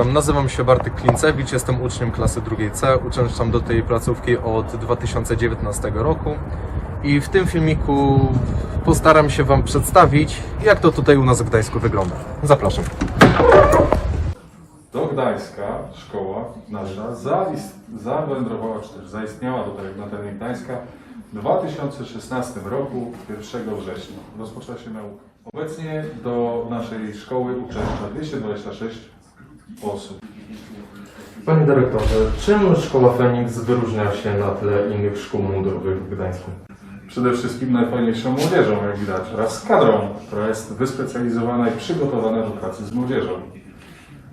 witam. Nazywam się Bartek Klincewicz, jestem uczniem klasy drugiej C. Uczęszczam do tej placówki od 2019 roku i w tym filmiku postaram się Wam przedstawić, jak to tutaj u nas w Gdańsku wygląda. Zapraszam. Do Gdańska szkoła nasza zawędrowała, czy też zaistniała tutaj na terenie Gdańska w 2016 roku, 1 września. Rozpoczęła się nauka. Obecnie do naszej szkoły uczęszcza 226 osób. Panie dyrektorze, czym szkoła Feniks wyróżnia się na tle innych szkół mundurowych w Gdańsku? Przede wszystkim najfajniejszą młodzieżą, jak widać, oraz kadrą, która jest wyspecjalizowana i przygotowana do pracy z młodzieżą.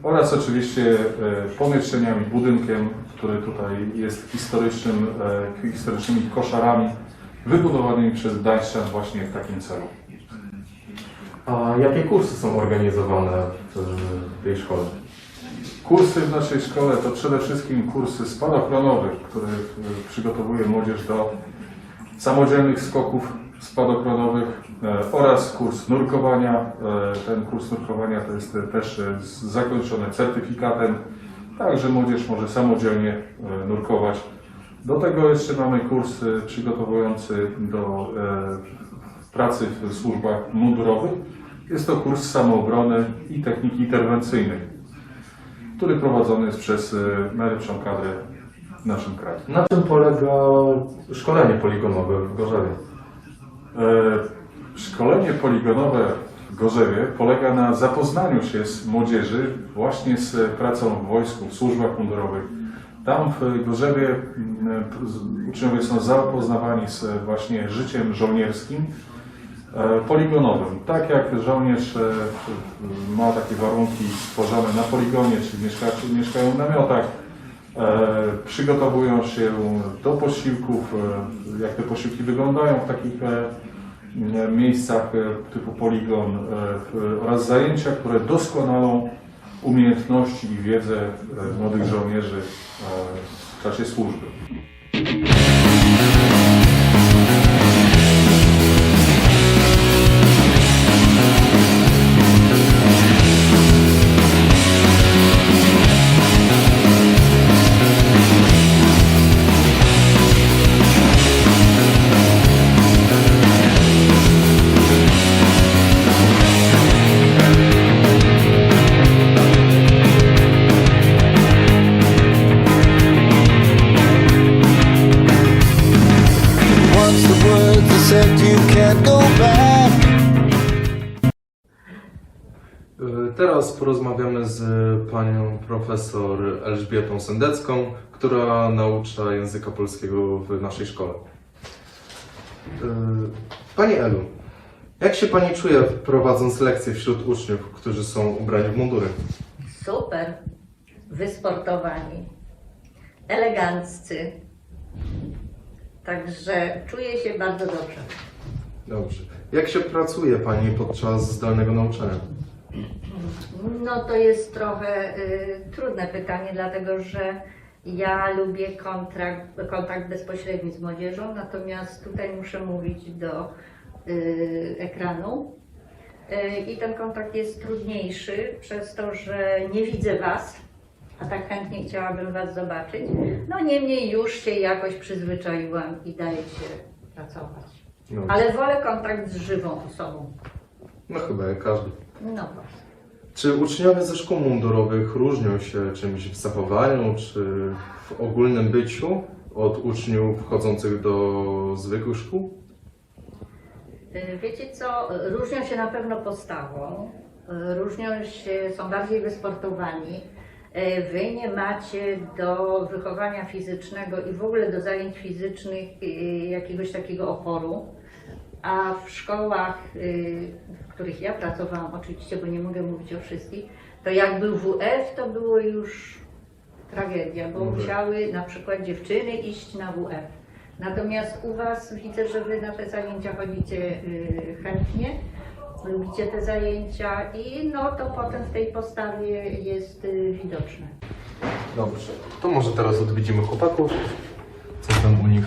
Oraz oczywiście e, pomieszczeniami, budynkiem, który tutaj jest historycznym, e, historycznymi koszarami wybudowanymi przez Gdańszczan właśnie w takim celu. A jakie kursy są organizowane w tej szkole? Kursy w naszej szkole to przede wszystkim kursy spadochronowe, które e, przygotowuje młodzież do samodzielnych skoków spadochronowych e, oraz kurs nurkowania. E, Ten kurs nurkowania to jest też zakończony certyfikatem, także młodzież może samodzielnie nurkować. Do tego jeszcze mamy kurs przygotowujący do pracy w służbach mundurowych. Jest to kurs samoobrony i techniki interwencyjnej który prowadzony jest przez e, najlepszą kadrę w naszym kraju. Na czym polega szkolenie poligonowe w Gorzowie? E, Szkolenie poligonowe w Gorzewie polega na zapoznaniu się z młodzieży właśnie z pracą w wojsku, w służbach mundurowych. Tam w Gorzewie uczniowie są zapoznawani z właśnie życiem żołnierskim, e, poligonowym. Tak jak żołnierz e, ma takie warunki stworzone na poligonie, czyli mieszka, mieszkają w namiotach, e, przygotowują się do posiłków, e, jak te posiłki wyglądają w takich e, miejscach e, typu poligon e, oraz zajęcia, które doskonalą umiejętności i wiedzę e, młodych żołnierzy e, w czasie służby. Are said, you can't go back. Y, Teraz porozmawiamy z panią profesor Elżbietą Sendecką, która naucza języka polskiego w naszej szkole. Y, Pani Elu, jak się pani czuje prowadząc lekcje wśród uczniów, którzy są ubrani w mundury? Super, wysportowani, eleganccy. Także czuję się bardzo dobrze. Dobrze. Jak się pracuje pani podczas zdalnego nauczania? No to jest trochę y, trudne pytanie, dlatego że ja lubię kontrakt, kontakt bezpośredni z młodzieżą, natomiast tutaj muszę mówić do y, ekranu. Y, I ten kontakt jest trudniejszy przez to, że nie widzę Was, a tak chętnie chciałabym Was zobaczyć. No niemniej już się jakoś przyzwyczaiłam i daje się pracować. No, Ale wolę kontakt z żywą osobą. no chyba jak każdy. No właśnie. Czy uczniowie ze szkół mundurowych różnią się czymś w zachowaniu, czy w ogólnym byciu od uczniów wchodzących do zwykłych szkół? Y, Wiecie co, różnią się na pewno postawą, y, różnią się, są bardziej wysportowani. Y, Wy nie macie do wychowania fizycznego i w ogóle do zajęć fizycznych y, jakiegoś takiego oporu, a w szkołach, y, w których ja pracowałam, oczywiście, bo nie mogę mówić o wszystkich, to jak był WF, to było już tragedia, bo Mhm. musiały na przykład dziewczyny iść na WF. Natomiast u Was widzę, że Wy na te zajęcia chodzicie chętnie, lubicie te zajęcia i no to potem w tej postawie jest y, widoczne. Dobrze. To może teraz odwiedzimy chłopaków. Co tam u nich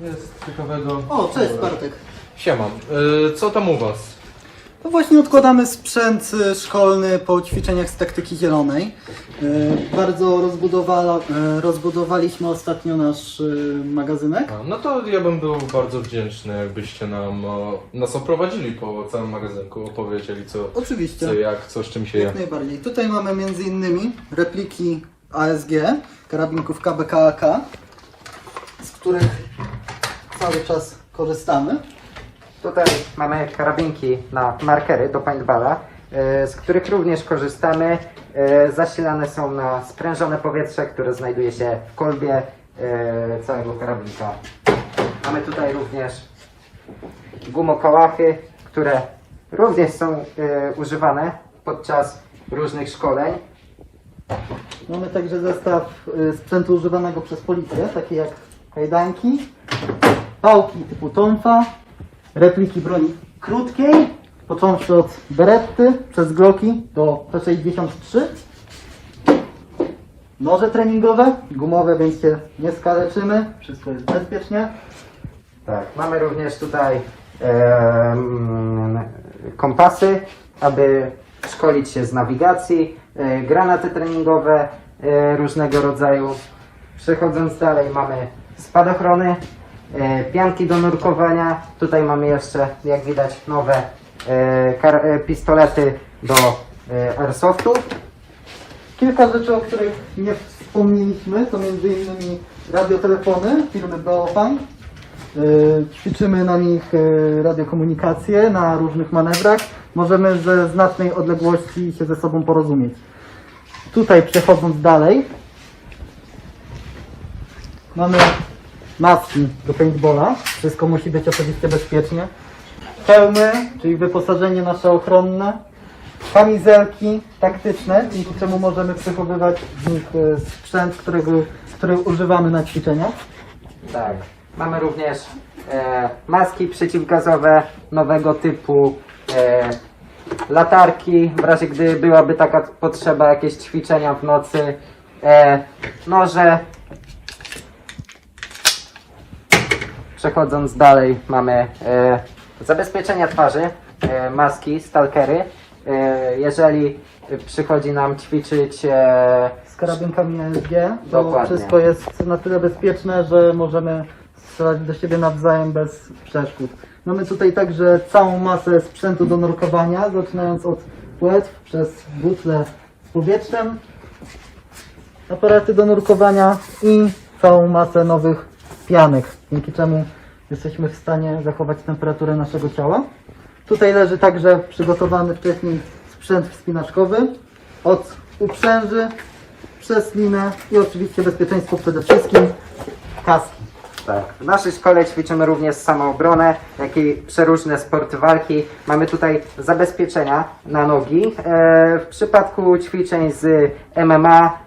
jest ciekawego? O, cześć Bartek. Siema. Y, co tam u was? No właśnie odkładamy sprzęt y, szkolny po ćwiczeniach z taktyki zielonej. Y, Bardzo rozbudowa, y, rozbudowaliśmy ostatnio nasz magazynek. A, No to ja bym był bardzo wdzięczny, jakbyście nam o, nas oprowadzili po całym magazynku, opowiedzieli co, Oczywiście. co jak, co z czym się je. Jak najbardziej. Tutaj mamy między innymi repliki ASG, karabinków KBKAK, z których cały czas korzystamy. Tutaj mamy karabinki na markery do paintballa, e, z których również korzystamy. E, Zasilane są na sprężone powietrze, które znajduje się w kolbie e, całego karabinka. Mamy tutaj również gumokołachy, które również są używane podczas różnych szkoleń. Mamy także zestaw sprzętu używanego przez policję, takie jak kajdanki, pałki typu tonfa, repliki broni krótkiej, począwszy od beretty przez gloki do P63, noże treningowe, gumowe, więc się nie skaleczymy, wszystko jest bezpiecznie. Tak, mamy również tutaj em, kompasy, aby szkolić się z nawigacji, e, granaty treningowe e, różnego rodzaju. Przechodząc dalej mamy spadochrony, e, pianki do nurkowania. Tutaj mamy jeszcze, jak widać, nowe e, e, pistolety do e, airsoftu. Kilka rzeczy, o których nie wspomnieliśmy, to innymi radiotelefony firmy Beofang. Yy, Ćwiczymy na nich radiokomunikację na różnych manewrach. Możemy ze znacznej odległości się ze sobą porozumieć. Tutaj przechodząc dalej, mamy maski do paintballa. Wszystko musi być oczywiście bezpiecznie. Hełmy, czyli wyposażenie nasze ochronne kamizelki taktyczne, dzięki czemu możemy przechowywać nich e, sprzęt, którego, który używamy na ćwiczeniach. Tak. Mamy również e, maski przeciwgazowe nowego typu, e, latarki, w razie gdy byłaby taka potrzeba, jakieś ćwiczenia w nocy, e, noże. Przechodząc dalej, mamy e, zabezpieczenia twarzy, e, maski, stalkery. E, jeżeli przychodzi nam ćwiczyć Z karabinkami ASG to Dokładnie. wszystko jest na tyle bezpieczne, że możemy strzelać do siebie nawzajem bez przeszkód. Mamy tutaj także całą masę sprzętu do nurkowania, zaczynając od płetw przez butle z powietrzem, aparaty do nurkowania i całą masę nowych pianek, dzięki czemu jesteśmy w stanie zachować temperaturę naszego ciała. Tutaj leży także przygotowany wcześniej sprzęt wspinaczkowy od uprzęży przez linę i oczywiście bezpieczeństwo przede wszystkim kaski. Tak. W naszej szkole ćwiczymy również samoobronę, jak i przeróżne sporty walki. Mamy tutaj zabezpieczenia na nogi. E, w przypadku ćwiczeń z MMA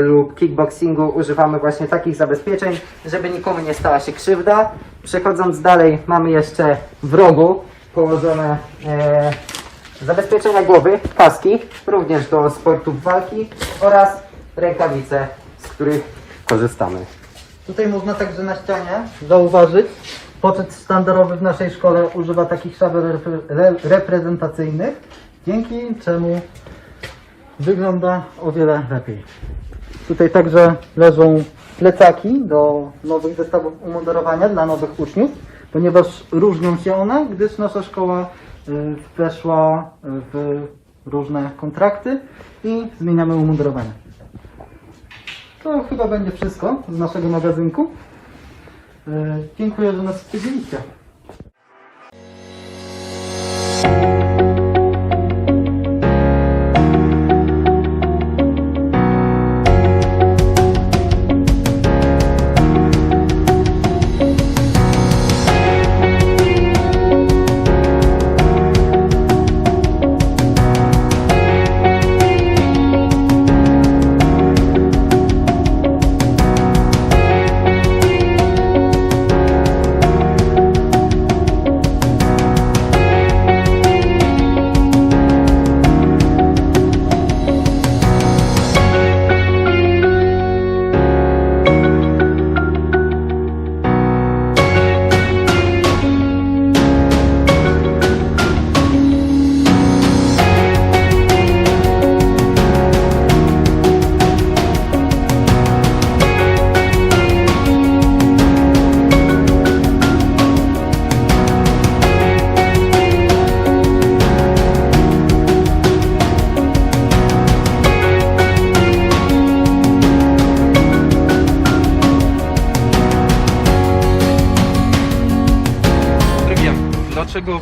lub kickboxingu używamy właśnie takich zabezpieczeń, żeby nikomu nie stała się krzywda. Przechodząc dalej, mamy jeszcze w rogu położone e, zabezpieczenia głowy, kaski, również do sportów walki oraz rękawice, z których korzystamy. Tutaj można także na ścianie zauważyć, poczet sztandarowy w naszej szkole używa takich szabel repre- re- reprezentacyjnych, dzięki czemu wygląda o wiele lepiej. Tutaj także leżą plecaki do nowych zestawów umundurowania dla nowych uczniów, ponieważ różnią się one, gdyż nasza szkoła y, weszła w różne kontrakty i zmieniamy umundurowanie. To chyba będzie wszystko z naszego magazynku. E, Dziękuję, że nas odwiedziliście.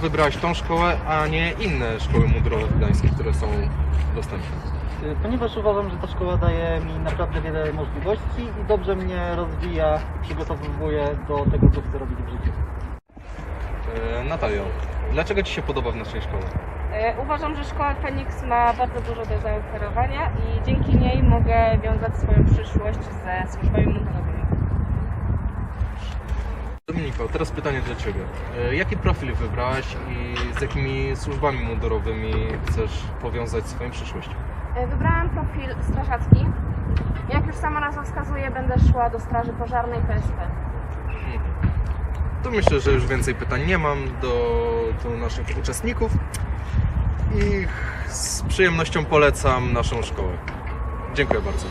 Wybrałeś tą szkołę, a nie inne szkoły mundurowe w Gdańsku, które są dostępne? Y, Ponieważ uważam, że ta szkoła daje mi naprawdę wiele możliwości i dobrze mnie rozwija i przygotowuje do tego, co chcę robić w życiu. E, Natalio, dlaczego Ci się podoba w naszej szkole? E, Uważam, że szkoła Feniks ma bardzo dużo do zaoferowania i dzięki niej mogę wiązać swoją przyszłość ze służbami mundurowymi. Dominiko, teraz pytanie do Ciebie. E, Jaki profil wybrałaś i z jakimi służbami mundurowymi chcesz powiązać swoją przyszłość? E, Wybrałam profil strażacki. Jak już sama nazwa wskazuje, będę szła do Straży Pożarnej PSP. Tu myślę, że już więcej pytań nie mam do, do naszych uczestników i z przyjemnością polecam naszą szkołę. Dziękuję bardzo.